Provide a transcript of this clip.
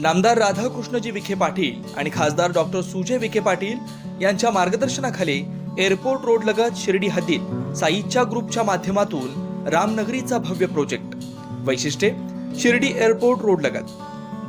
नामदार राधाकृष्णजी विखे पाटील आणि खासदार डॉक्टर सुजय विखे पाटील यांच्या मार्गदर्शनाखाली एअरपोर्ट रोड लगत शिर्डी हद्दीत साईच्या ग्रुपच्या माध्यमातून रामनगरीचा भव्य प्रोजेक्ट. वैशिष्ट्ये शिर्डी एअरपोर्ट रोड लगत.